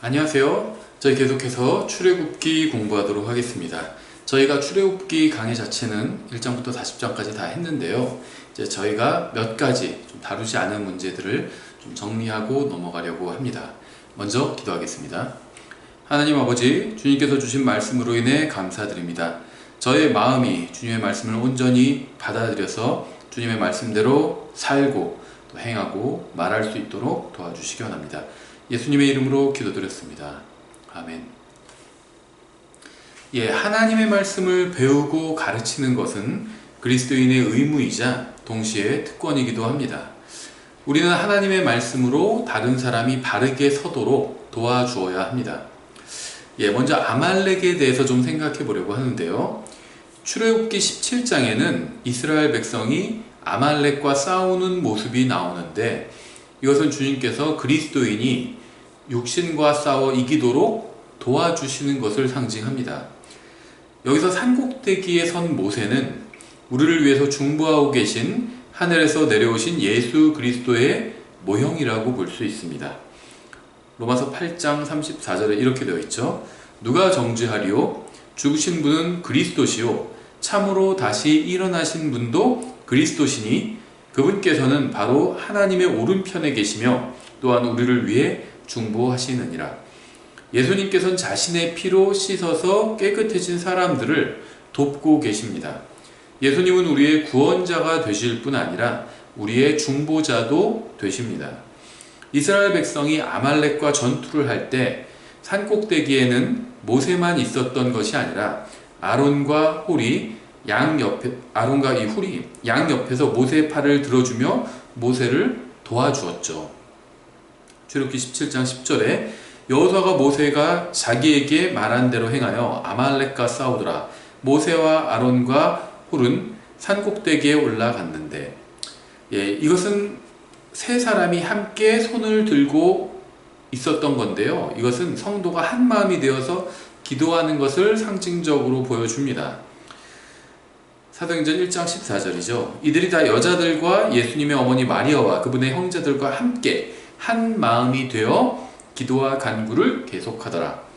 안녕하세요. 저희 계속해서 출애굽기 공부하도록 하겠습니다. 저희가 출애굽기 강의 자체는 1장부터 40장까지 다 했는데요. 이제 저희가 몇 가지 좀 다루지 않은 문제들을 좀 정리하고 넘어가려고 합니다. 먼저 기도하겠습니다. 하나님 아버지, 주님께서 주신 말씀으로 인해 감사드립니다. 저의 마음이 주님의 말씀을 온전히 받아들여서 주님의 말씀대로 살고 또 행하고 말할 수 있도록 도와주시기 원합니다. 예수님의 이름으로 기도드렸습니다. 아멘. 예, 하나님의 말씀을 배우고 가르치는 것은 그리스도인의 의무이자 동시에 특권이기도 합니다. 우리는 하나님의 말씀으로 다른 사람이 바르게 서도록 도와주어야 합니다. 예, 먼저 아말렉에 대해서 좀 생각해 보려고 하는데요. 출애굽기 17장에는 이스라엘 백성이 아말렉과 싸우는 모습이 나오는데 이것은 주님께서 그리스도인이 육신과 싸워 이기도록 도와주시는 것을 상징합니다. 여기서 산꼭대기에 선 모세는 우리를 위해서 중보하고 계신 하늘에서 내려오신 예수 그리스도의 모형이라고 볼 수 있습니다. 로마서 8장 34절에 이렇게 되어 있죠. 누가 정죄하리요? 죽으신 분은 그리스도시요. 참으로 다시 일어나신 분도 그리스도시니 그분께서는 바로 하나님의 오른편에 계시며 또한 우리를 위해 중보하시느니라. 예수님께서는 자신의 피로 씻어서 깨끗해진 사람들을 돕고 계십니다. 예수님은 우리의 구원자가 되실 뿐 아니라 우리의 중보자도 되십니다. 이스라엘 백성이 아말렉과 전투를 할 때 산꼭대기에는 모세만 있었던 것이 아니라 아론과 홀이 양 옆에 아론과 이 홀이 양 옆에서 모세의 팔을 들어주며 모세를 도와주었죠. 출애굽기 17장 10절에 여호수아가 모세가 자기에게 말한 대로 행하여 아말렉과 싸우더라. 모세와 아론과 홀은 산꼭대기에 올라갔는데 예, 이것은 세 사람이 함께 손을 들고 있었던 건데요. 이것은 성도가 한 마음이 되어서 기도하는 것을 상징적으로 보여줍니다. 사도행전 1장 14절이죠. 이들이 다 여자들과 예수님의 어머니 마리아와 그분의 형제들과 함께 한 마음이 되어 기도와 간구를 계속하더라.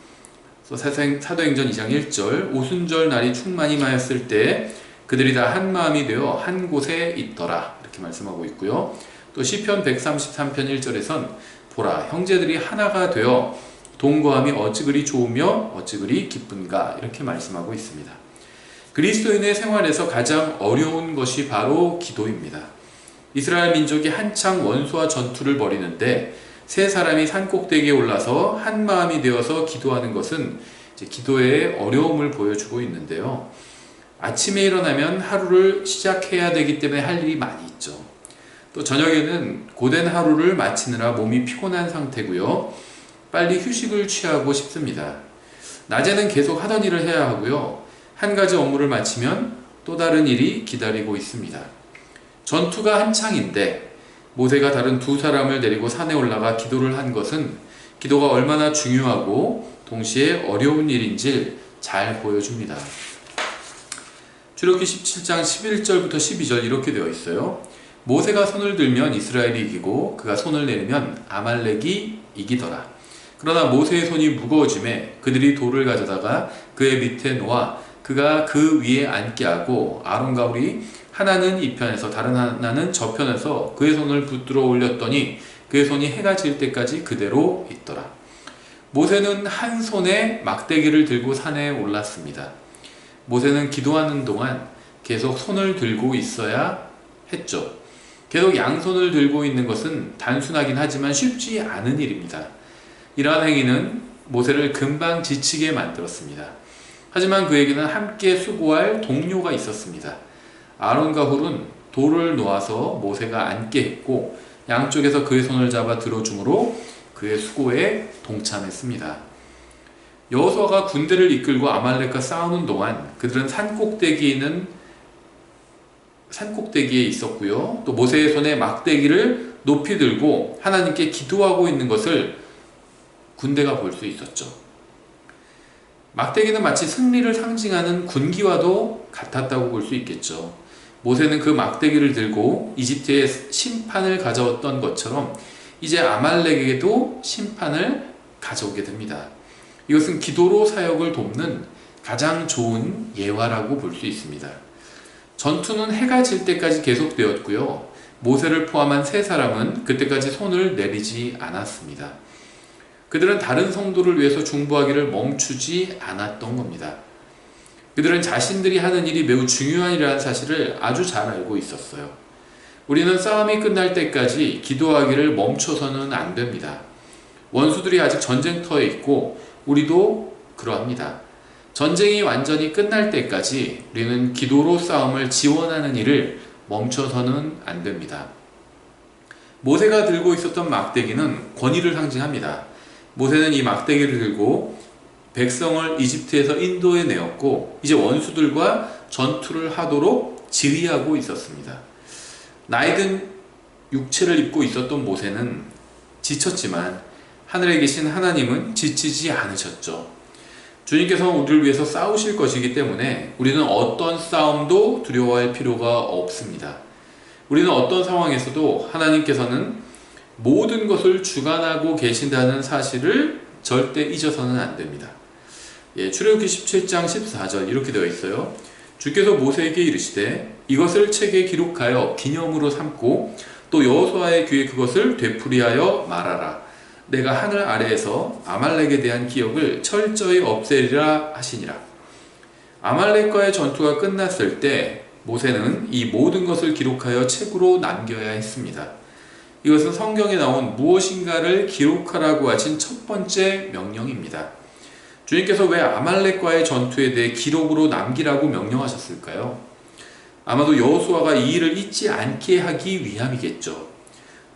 사도행전 2장 1절 오순절 날이 충만이하였을 때 그들이 다 한 마음이 되어 한 곳에 있더라. 이렇게 말씀하고 있고요. 또 시편 133편 1절에선 보라 형제들이 하나가 되어 동거함이 어찌 그리 좋으며 어찌 그리 기쁜가 이렇게 말씀하고 있습니다. 그리스도인의 생활에서 가장 어려운 것이 바로 기도입니다. 이스라엘 민족이 한창 원수와 전투를 벌이는데 세 사람이 산 꼭대기에 올라서 한 마음이 되어서 기도하는 것은 기도의 어려움을 보여주고 있는데요. 아침에 일어나면 하루를 시작해야 되기 때문에 할 일이 많이 있죠. 또 저녁에는 고된 하루를 마치느라 몸이 피곤한 상태고요. 빨리 휴식을 취하고 싶습니다. 낮에는 계속 하던 일을 해야 하고요. 한 가지 업무를 마치면 또 다른 일이 기다리고 있습니다. 전투가 한창인데 모세가 다른 두 사람을 데리고 산에 올라가 기도를 한 것은 기도가 얼마나 중요하고 동시에 어려운 일인지 잘 보여줍니다. 출애굽기 17장 11절부터 12절 이렇게 되어 있어요. 모세가 손을 들면 이스라엘이 이기고 그가 손을 내리면 아말렉이 이기더라. 그러나 모세의 손이 무거워짐에 그들이 돌을 가져다가 그의 밑에 놓아 그가 그 위에 앉게 하고 아론과 우리 하나는 이 편에서 다른 하나는 저 편에서 그의 손을 붙들어 올렸더니 그의 손이 해가 질 때까지 그대로 있더라. 모세는 한 손에 막대기를 들고 산에 올랐습니다. 모세는 기도하는 동안 계속 손을 들고 있어야 했죠. 계속 양손을 들고 있는 것은 단순하긴 하지만 쉽지 않은 일입니다. 이러한 행위는 모세를 금방 지치게 만들었습니다. 하지만 그에게는 함께 수고할 동료가 있었습니다. 아론과 훌은 돌을 놓아서 모세가 앉게 했고 양쪽에서 그의 손을 잡아 들어주므로 그의 수고에 동참했습니다. 여호수아가 군대를 이끌고 아말렉과 싸우는 동안 그들은 산 꼭대기에 있는 산 꼭대기에 있었고요. 또 모세의 손에 막대기를 높이 들고 하나님께 기도하고 있는 것을 군대가 볼 수 있었죠. 막대기는 마치 승리를 상징하는 군기와도 같았다고 볼 수 있겠죠. 모세는 그 막대기를 들고 이집트의 심판을 가져왔던 것처럼 이제 아말렉에게도 심판을 가져오게 됩니다. 이것은 기도로 사역을 돕는 가장 좋은 예화라고 볼 수 있습니다. 전투는 해가 질 때까지 계속되었고요. 모세를 포함한 세 사람은 그때까지 손을 내리지 않았습니다. 그들은 다른 성도를 위해서 중보하기를 멈추지 않았던 겁니다. 그들은 자신들이 하는 일이 매우 중요한 일이라는 사실을 아주 잘 알고 있었어요. 우리는 싸움이 끝날 때까지 기도하기를 멈춰서는 안 됩니다. 원수들이 아직 전쟁터에 있고 우리도 그러합니다. 전쟁이 완전히 끝날 때까지 우리는 기도로 싸움을 지원하는 일을 멈춰서는 안 됩니다. 모세가 들고 있었던 막대기는 권위를 상징합니다. 모세는 이 막대기를 들고 백성을 이집트에서 인도에 내었고 이제 원수들과 전투를 하도록 지휘하고 있었습니다. 나이든 육체를 입고 있었던 모세는 지쳤지만 하늘에 계신 하나님은 지치지 않으셨죠. 주님께서 우리를 위해서 싸우실 것이기 때문에 우리는 어떤 싸움도 두려워할 필요가 없습니다. 우리는 어떤 상황에서도 하나님께서는 모든 것을 주관하고 계신다는 사실을 절대 잊어서는 안 됩니다. 예, 출애굽기 17장 14절 이렇게 되어 있어요. 주께서 모세에게 이르시되 이것을 책에 기록하여 기념으로 삼고 또 여호수아의 귀에 그것을 되풀이하여 말하라. 내가 하늘 아래에서 아말렉에 대한 기억을 철저히 없애리라 하시니라. 아말렉과의 전투가 끝났을 때 모세는 이 모든 것을 기록하여 책으로 남겨야 했습니다. 이것은 성경에 나온 무엇인가를 기록하라고 하신 첫 번째 명령입니다. 주님께서 왜 아말렉과의 전투에 대해 기록으로 남기라고 명령하셨을까요? 아마도 여호수아가 이 일을 잊지 않게 하기 위함이겠죠.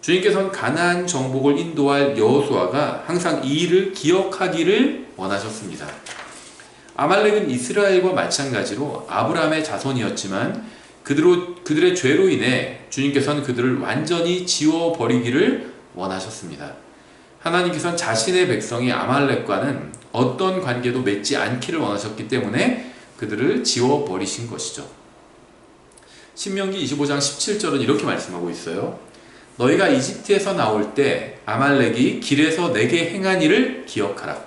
주님께서는 가나안 정복을 인도할 여호수아가 항상 이 일을 기억하기를 원하셨습니다. 아말렉은 이스라엘과 마찬가지로 아브라함의 자손이었지만 그들로, 그들의 죄로 인해 주님께서는 그들을 완전히 지워버리기를 원하셨습니다. 하나님께서는 자신의 백성이 아말렉과는 어떤 관계도 맺지 않기를 원하셨기 때문에 그들을 지워버리신 것이죠. 신명기 25장 17절은 이렇게 말씀하고 있어요. 너희가 이집트에서 나올 때 아말렉이 길에서 내게 행한 일을 기억하라.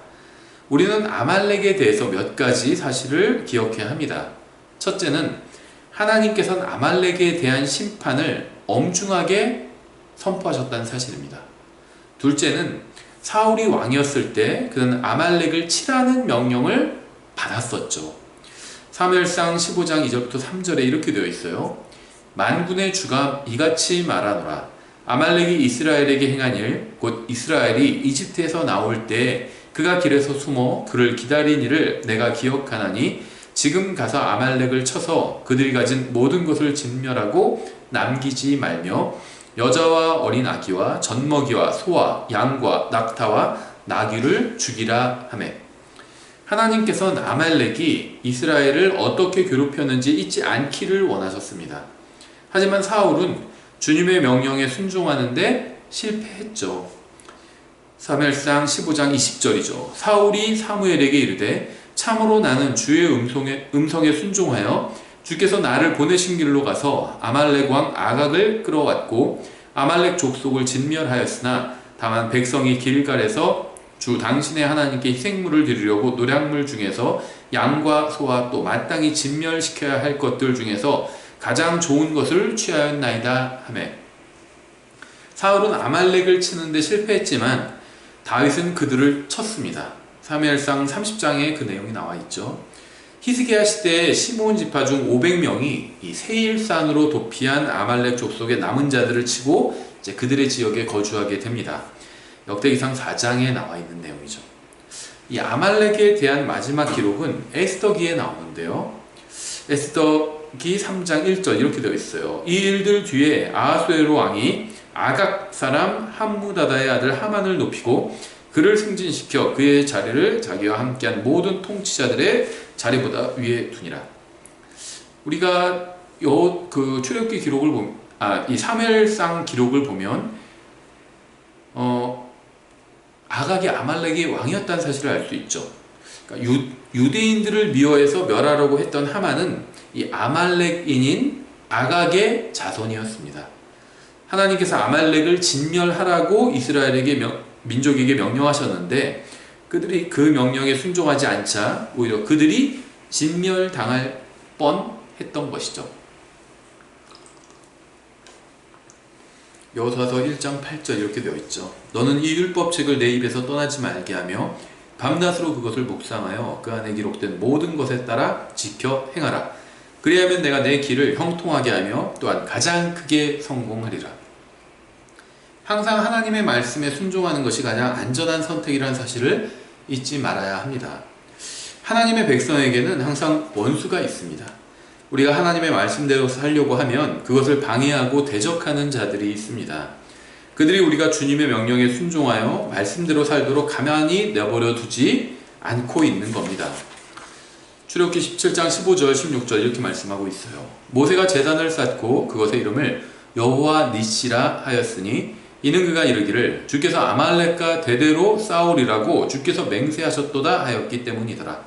우리는 아말렉에 대해서 몇 가지 사실을 기억해야 합니다. 첫째는 하나님께서는 아말렉에 대한 심판을 엄중하게 선포하셨다는 사실입니다. 둘째는 사울이 왕이었을 때 그는 아말렉을 치라는 명령을 받았었죠. 사무엘상 15장 2절부터 3절에 이렇게 되어 있어요. 만군의 주가 이같이 말하노라. 아말렉이 이스라엘에게 행한 일, 곧 이스라엘이 이집트에서 나올 때 그가 길에서 숨어 그를 기다린 일을 내가 기억하나니 지금 가서 아말렉을 쳐서 그들이 가진 모든 것을 진멸하고 남기지 말며 여자와 어린 아기와 젖먹이와 소와 양과 낙타와 나귀를 죽이라 하매 하나님께서는 아말렉이 이스라엘을 어떻게 괴롭혔는지 잊지 않기를 원하셨습니다. 하지만 사울은 주님의 명령에 순종하는데 실패했죠. 사무엘상 15장 20절이죠. 사울이 사무엘에게 이르되 참으로 나는 주의 음성에, 음성에 순종하여 주께서 나를 보내신 길로 가서 아말렉 왕 아각을 끌어왔고 아말렉 족속을 진멸하였으나 다만 백성이 길갈에서 주 당신의 하나님께 희생물을 드리려고 노량물 중에서 양과 소와 또 마땅히 진멸시켜야 할 것들 중에서 가장 좋은 것을 취하였나이다 하매 사울은 아말렉을 치는데 실패했지만 다윗은 그들을 쳤습니다. 사무엘상 30장에 그 내용이 나와 있죠. 히스기야 시대에 시몬 지파 중 500명이 이 세일산으로 도피한 아말렉 족속의 남은 자들을 치고 이제 그들의 지역에 거주하게 됩니다. 역대기상 4장에 나와 있는 내용이죠. 이 아말렉에 대한 마지막 기록은 에스더기에 나오는데요. 에스더기 3장 1절 이렇게 되어 있어요. 이 일들 뒤에 아하수에로 왕이 아각 사람 함무다다의 아들 하만을 높이고 그를 승진시켜 그의 자리를 자기와 함께한 모든 통치자들의 자리보다 위에 두니라. 우리가 요 그 출애굽기 기록을 보면 아이 사무엘상 기록을 보면 어 아각이 아말렉의 왕이었다는 사실을 알 수 있죠. 그러니까 유, 유대인들을 미워해서 멸하려고 했던 하만은 이 아말렉인인 아각의 자손이었습니다. 하나님께서 아말렉을 진멸하라고 이스라엘에게 명, 민족에게 명령하셨는데 그들이 그 명령에 순종하지 않자 오히려 그들이 진멸당할 뻔했던 것이죠. 여호수아서 1장 8절 이렇게 되어 있죠. 너는 이 율법책을 내 입에서 떠나지 말게 하며 밤낮으로 그것을 묵상하여 그 안에 기록된 모든 것에 따라 지켜 행하라. 그리하면 내가 내 길을 형통하게 하며 또한 가장 크게 성공하리라. 항상 하나님의 말씀에 순종하는 것이 가장 안전한 선택이라는 사실을 잊지 말아야 합니다. 하나님의 백성에게는 항상 원수가 있습니다. 우리가 하나님의 말씀대로 살려고 하면 그것을 방해하고 대적하는 자들이 있습니다. 그들이 우리가 주님의 명령에 순종하여 말씀대로 살도록 가만히 내버려 두지 않고 있는 겁니다. 출애굽기 17장 15절 16절 이렇게 말씀하고 있어요. 모세가 제단을 쌓고 그것의 이름을 여호와 니시라 하였으니 이는 그가 이르기를 주께서 아말렉과 대대로 싸우리라고 주께서 맹세하셨도다 하였기 때문이더라.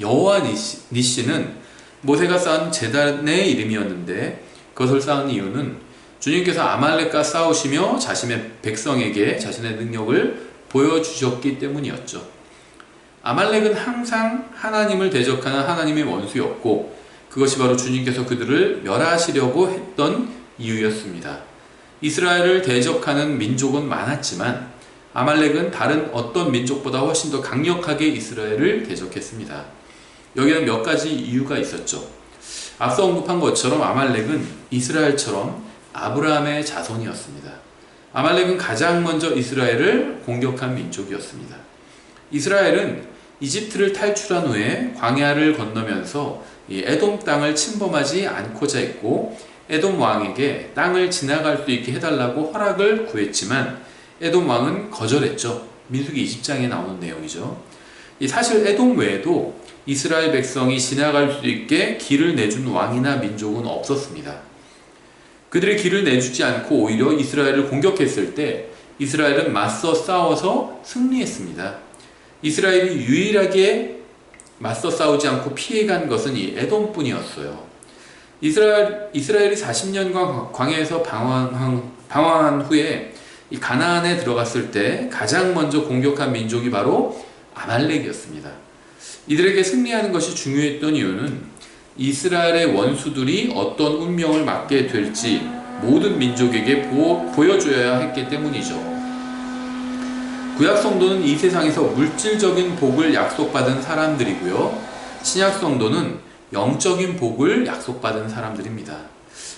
여호와 니시, 니시는 모세가 쌓은 제단의 이름이었는데 그것을 쌓은 이유는 주님께서 아말렉과 싸우시며 자신의 백성에게 자신의 능력을 보여주셨기 때문이었죠. 아말렉은 항상 하나님을 대적하는 하나님의 원수였고 그것이 바로 주님께서 그들을 멸하시려고 했던 이유였습니다. 이스라엘을 대적하는 민족은 많았지만 아말렉은 다른 어떤 민족보다 훨씬 더 강력하게 이스라엘을 대적했습니다. 여기는 몇 가지 이유가 있었죠. 앞서 언급한 것처럼 아말렉은 이스라엘처럼 아브라함의 자손이었습니다. 아말렉은 가장 먼저 이스라엘을 공격한 민족이었습니다. 이스라엘은 이집트를 탈출한 후에 광야를 건너면서 에돔 땅을 침범하지 않고자 했고 에돔 왕에게 땅을 지나갈 수 있게 해달라고 허락을 구했지만 에돔 왕은 거절했죠. 민수기 20장에 나오는 내용이죠. 사실 에돔 외에도 이스라엘 백성이 지나갈 수 있게 길을 내준 왕이나 민족은 없었습니다. 그들의 길을 내주지 않고 오히려 이스라엘을 공격했을 때 이스라엘은 맞서 싸워서 승리했습니다. 이스라엘이 유일하게 맞서 싸우지 않고 피해간 것은 이 에돔뿐이었어요. 이스라엘, 이스라엘이 40년간 광야에서 방황한, 방황한 후에 이 가나안에 들어갔을 때 가장 먼저 공격한 민족이 바로 아말렉이었습니다. 이들에게 승리하는 것이 중요했던 이유는 이스라엘의 원수들이 어떤 운명을 맞게 될지 모든 민족에게 보, 보여줘야 했기 때문이죠. 구약 성도는 이 세상에서 물질적인 복을 약속받은 사람들이고요. 신약 성도는 영적인 복을 약속받은 사람들입니다.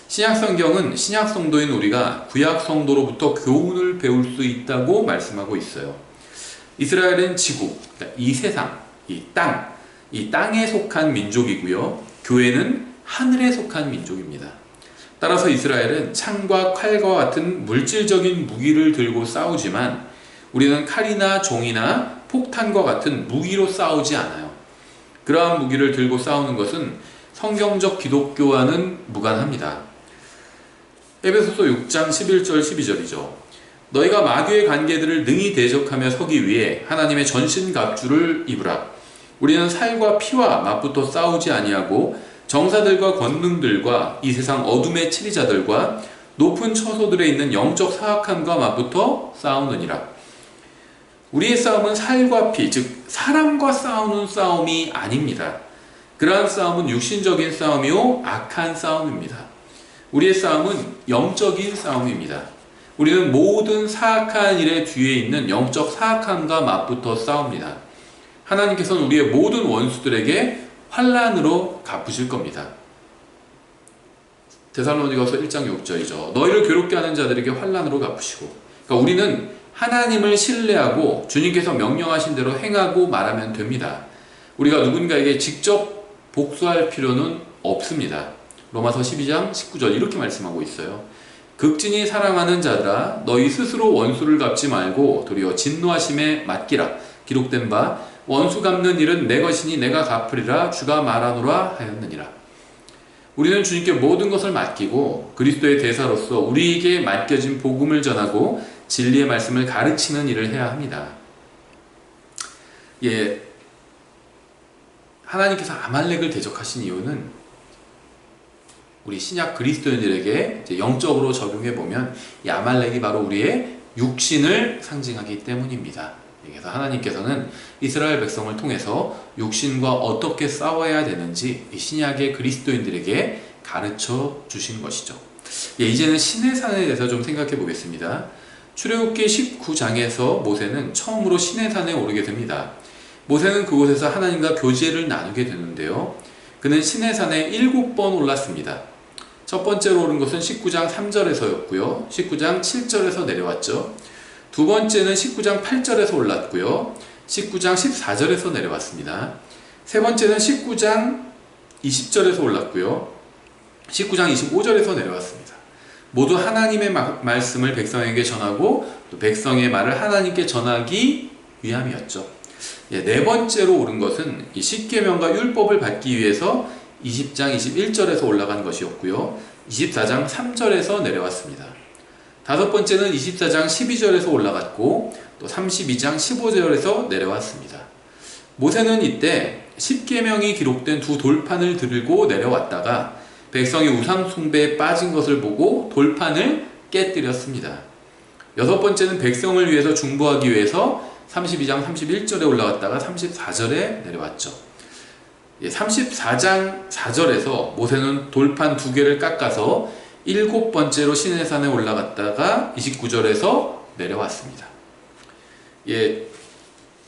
신약 성경은 신약 성도인 우리가 구약 성도로부터 교훈을 배울 수 있다고 말씀하고 있어요. 이스라엘은 지구, 그러니까 이 세상, 이 땅, 이 땅에 속한 민족이고요. 교회는 하늘에 속한 민족입니다. 따라서 이스라엘은 창과 칼과 같은 물질적인 무기를 들고 싸우지만 우리는 칼이나 종이나 폭탄과 같은 무기로 싸우지 않아요. 그러한 무기를 들고 싸우는 것은 성경적 기독교와는 무관합니다. 에베소서 6장 11절 12절이죠. 너희가 마귀의 관계들을 능히 대적하며 서기 위해 하나님의 전신 갑주를 입으라. 우리는 살과 피와 맞붙어 싸우지 아니하고 정사들과 권능들과 이 세상 어둠의 치리자들과 높은 처소들에 있는 영적 사악함과 맞붙어 싸우느니라. 우리의 싸움은 살과 피, 즉 사람과 싸우는 싸움이 아닙니다. 그러한 싸움은 육신적인 싸움이요 악한 싸움입니다. 우리의 싸움은 영적인 싸움입니다. 우리는 모든 사악한 일의 뒤에 있는 영적 사악함과 맞붙어 싸웁니다. 하나님께서는 우리의 모든 원수들에게 환란으로 갚으실 겁니다. 데살로니가서 1장 6절이죠. 너희를 괴롭게 하는 자들에게 환란으로 갚으시고. 그러니까 우리는 하나님을 신뢰하고 주님께서 명령하신 대로 행하고 말하면 됩니다. 우리가 누군가에게 직접 복수할 필요는 없습니다. 로마서 12장 19절 이렇게 말씀하고 있어요. 극진히 사랑하는 자들아 너희 스스로 원수를 갚지 말고 도리어 진노하심에 맡기라. 기록된 바 원수 갚는 일은 내 것이니 내가 갚으리라 주가 말하노라 하였느니라. 우리는 주님께 모든 것을 맡기고 그리스도의 대사로서 우리에게 맡겨진 복음을 전하고 진리의 말씀을 가르치는 일을 해야 합니다. 예, 하나님께서 아말렉을 대적하신 이유는 우리 신약 그리스도인들에게 영적으로 적용해 보면 이 아말렉이 바로 우리의 육신을 상징하기 때문입니다. 그래서 하나님께서는 이스라엘 백성을 통해서 육신과 어떻게 싸워야 되는지 신약의 그리스도인들에게 가르쳐 주신 것이죠. 예, 이제는 신의 산에 대해서 좀 생각해 보겠습니다. 출애굽기 19장에서 모세는 처음으로 신의 산에 오르게 됩니다. 모세는 그곳에서 하나님과 교제를 나누게 되는데요. 그는 신의 산에 일곱 번 올랐습니다. 첫 번째로 오른 것은 19장 3절에서였고요. 19장 7절에서 내려왔죠. 두 번째는 19장 8절에서 올랐고요. 19장 14절에서 내려왔습니다. 세 번째는 19장 20절에서 올랐고요. 19장 25절에서 내려왔습니다. 모두 하나님의 마, 말씀을 백성에게 전하고 또 백성의 말을 하나님께 전하기 위함이었죠. 예, 네 번째로 오른 것은 이 십계명과 율법을 받기 위해서 20장 21절에서 올라간 것이었고요. 24장 3절에서 내려왔습니다. 다섯 번째는 24장 12절에서 올라갔고 또 32장 15절에서 내려왔습니다. 모세는 이때 10계명이 기록된 두 돌판을 들고 내려왔다가 백성이 우상 숭배에 빠진 것을 보고 돌판을 깨뜨렸습니다. 여섯 번째는 백성을 위해서 중보하기 위해서 32장 31절에 올라왔다가 34절에 내려왔죠. 34장 4절에서 모세는 돌판 두 개를 깎아서 일곱 번째로 신의 산에 올라갔다가 29절에서 내려왔습니다. 예,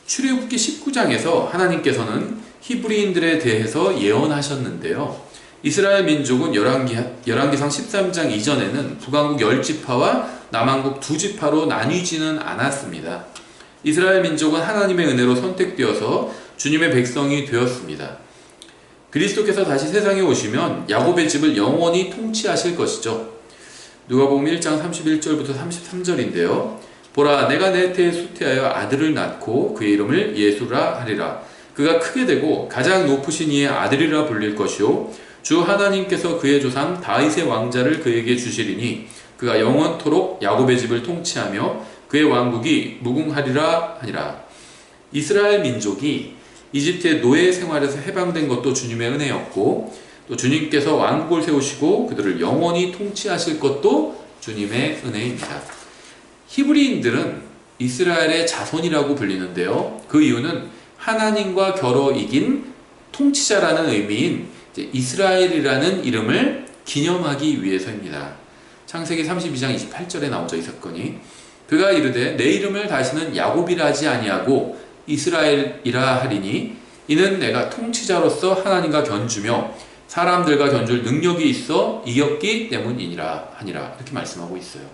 출애굽기 19장에서 하나님께서는 히브리인들에 대해서 예언하셨는데요. 이스라엘 민족은 열왕기, 열왕기상 13장 이전에는 북왕국 10지파와 남왕국 2지파로 나뉘지는 않았습니다. 이스라엘 민족은 하나님의 은혜로 선택되어서 주님의 백성이 되었습니다. 그리스도께서 다시 세상에 오시면 야곱의 집을 영원히 통치하실 것이죠. 누가복음 1장 31절부터 33절인데요. 보라 내가 내 태에 수태하여 아들을 낳고 그의 이름을 예수라 하리라. 그가 크게 되고 가장 높으신 이의 아들이라 불릴 것이요 주 하나님께서 그의 조상 다윗의 왕자를 그에게 주시리니 그가 영원토록 야곱의 집을 통치하며 그의 왕국이 무궁하리라 하니라. 이스라엘 민족이 이집트의 노예 생활에서 해방된 것도 주님의 은혜였고 또 주님께서 왕국을 세우시고 그들을 영원히 통치하실 것도 주님의 은혜입니다. 히브리인들은 이스라엘의 자손이라고 불리는데요. 그 이유는 하나님과 겨뤄 이긴 통치자라는 의미인 이스라엘이라는 이름을 기념하기 위해서입니다. 창세기 32장 28절에 나오죠, 이 사건이. 그가 이르되 내 이름을 다시는 야곱이라 하지 아니하고 이스라엘이라 하리니 이는 내가 통치자로서 하나님과 견주며 사람들과 견줄 능력이 있어 이겼기 때문이니라 하니라 이렇게 말씀하고 있어요.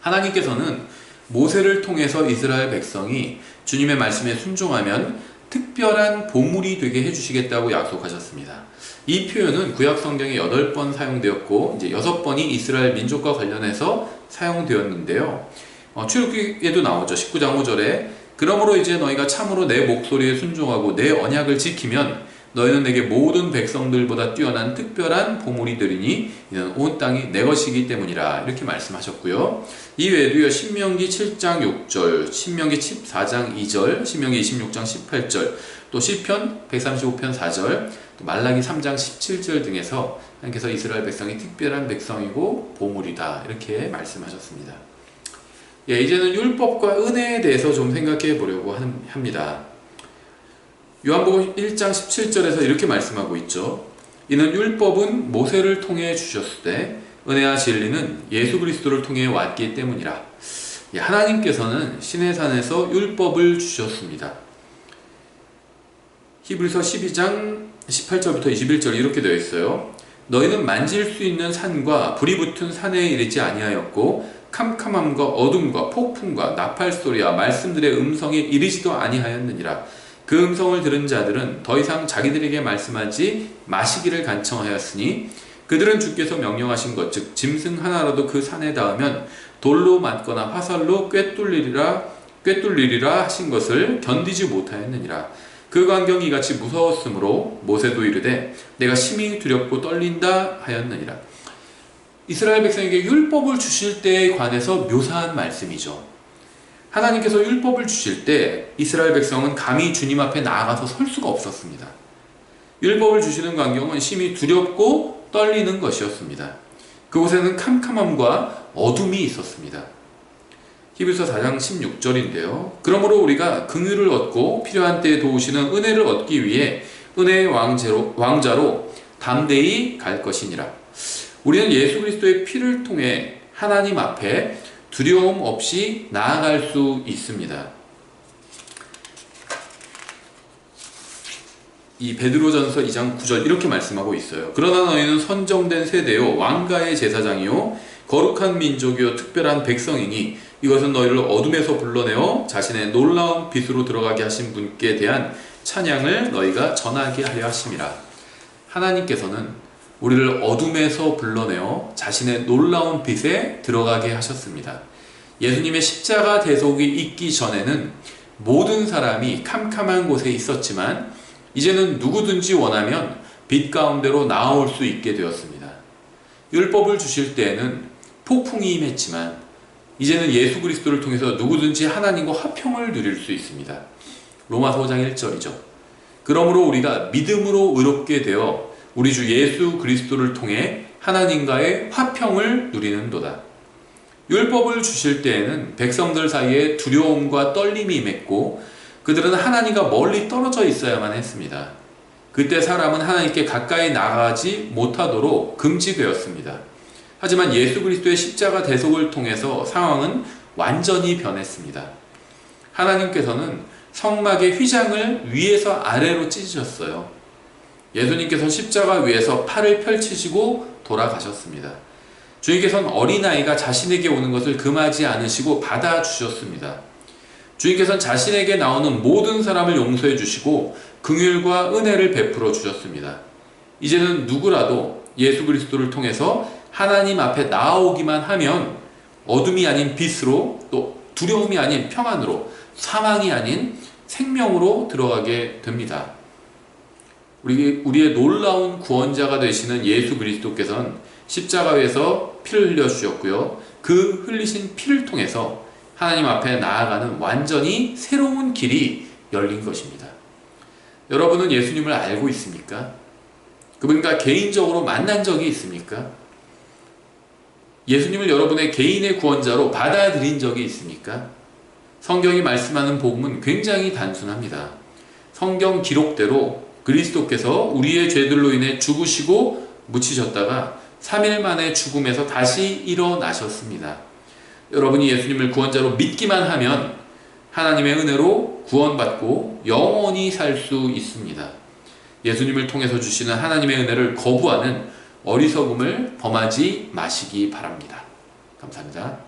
하나님께서는 모세를 통해서 이스라엘 백성이 주님의 말씀에 순종하면 특별한 보물이 되게 해주시겠다고 약속하셨습니다. 이 표현은 구약 성경에 8번 사용되었고 이제 6번이 이스라엘 민족과 관련해서 사용되었는데요. 어, 출애굽기에도 나오죠. 19장 5절에 그러므로 이제 너희가 참으로 내 목소리에 순종하고 내 언약을 지키면 너희는 내게 모든 백성들보다 뛰어난 특별한 보물이 되리니 이는 온 땅이 내 것이기 때문이라 이렇게 말씀하셨고요. 이 외에도요. 신명기 7장 6절, 신명기 14장 2절, 신명기 26장 18절, 또 시편 135편 4절, 또 말라기 3장 17절 등에서 하나님께서 이스라엘 백성이 특별한 백성이고 보물이다 이렇게 말씀하셨습니다. 예, 이제는 율법과 은혜에 대해서 좀 생각해 보려고 합니다. 요한복음 1장 17절에서 이렇게 말씀하고 있죠. 이는 율법은 모세를 통해 주셨을 때 은혜와 진리는 예수 그리스도를 통해 왔기 때문이라. 예, 하나님께서는 신의 산에서 율법을 주셨습니다. 히브리서 12장 18절부터 21절 이렇게 되어 있어요. 너희는 만질 수 있는 산과 불이 붙은 산에 이르지 아니하였고 캄캄함과 어둠과 폭풍과 나팔 소리와 말씀들의 음성에 이르지도 아니하였느니라. 그 음성을 들은 자들은 더 이상 자기들에게 말씀하지 마시기를 간청하였으니 그들은 주께서 명령하신 것, 즉 짐승 하나라도 그 산에 닿으면 돌로 맞거나 화살로 꿰뚫리리라 꿰뚫리리라 하신 것을 견디지 못하였느니라. 그 광경이 같이 무서웠으므로 모세도 이르되 내가 심히 두렵고 떨린다 하였느니라. 이스라엘 백성에게 율법을 주실 때에 관해서 묘사한 말씀이죠. 하나님께서 율법을 주실 때 이스라엘 백성은 감히 주님 앞에 나아가서 설 수가 없었습니다. 율법을 주시는 광경은 심히 두렵고 떨리는 것이었습니다. 그곳에는 캄캄함과 어둠이 있었습니다. 히브리서 4장 16절인데요. 그러므로 우리가 긍휼을 얻고 필요한 때에 도우시는 은혜를 얻기 위해 은혜의 왕제로, 왕자로 담대히 갈 것이니라. 우리는 예수 그리스도의 피를 통해 하나님 앞에 두려움 없이 나아갈 수 있습니다. 이 베드로전서 2장 9절 이렇게 말씀하고 있어요. 그러나 너희는 선정된 세대요 왕가의 제사장이요 거룩한 민족이요 특별한 백성이니 이것은 너희를 어둠에서 불러내어 자신의 놀라운 빛으로 들어가게 하신 분께 대한 찬양을 너희가 전하게 하려 하심이라. 하나님께서는 우리를 어둠에서 불러내어 자신의 놀라운 빛에 들어가게 하셨습니다. 예수님의 십자가 대속이 있기 전에는 모든 사람이 캄캄한 곳에 있었지만 이제는 누구든지 원하면 빛 가운데로 나올 수 있게 되었습니다. 율법을 주실 때에는 폭풍이 임했지만 이제는 예수 그리스도를 통해서 누구든지 하나님과 화평을 누릴 수 있습니다. 로마서 5장 1절이죠. 그러므로 우리가 믿음으로 의롭게 되어 우리 주 예수 그리스도를 통해 하나님과의 화평을 누리는도다. 율법을 주실 때에는 백성들 사이에 두려움과 떨림이 임했고 그들은 하나님과 멀리 떨어져 있어야만 했습니다. 그때 사람은 하나님께 가까이 나가지 못하도록 금지되었습니다. 하지만 예수 그리스도의 십자가 대속을 통해서 상황은 완전히 변했습니다. 하나님께서는 성막의 휘장을 위에서 아래로 찢으셨어요. 예수님께서 십자가 위에서 팔을 펼치시고 돌아가셨습니다. 주님께서는 어린아이가 자신에게 오는 것을 금하지 않으시고 받아주셨습니다. 주님께서는 자신에게 나오는 모든 사람을 용서해 주시고 긍휼과 은혜를 베풀어 주셨습니다. 이제는 누구라도 예수 그리스도를 통해서 하나님 앞에 나오기만 하면 어둠이 아닌 빛으로 또 두려움이 아닌 평안으로 사망이 아닌 생명으로 들어가게 됩니다. 우리, 우리의 놀라운 구원자가 되시는 예수 그리스도께서는 십자가에서 피를 흘려 주셨고요. 그 흘리신 피를 통해서 하나님 앞에 나아가는 완전히 새로운 길이 열린 것입니다. 여러분은 예수님을 알고 있습니까? 그분과 개인적으로 만난 적이 있습니까? 예수님을 여러분의 개인의 구원자로 받아들인 적이 있습니까? 성경이 말씀하는 복음은 굉장히 단순합니다. 성경 기록대로 그리스도께서 우리의 죄들로 인해 죽으시고 묻히셨다가 3일 만에 죽음에서 다시 일어나셨습니다. 여러분이 예수님을 구원자로 믿기만 하면 하나님의 은혜로 구원받고 영원히 살 수 있습니다. 예수님을 통해서 주시는 하나님의 은혜를 거부하는 어리석음을 범하지 마시기 바랍니다. 감사합니다.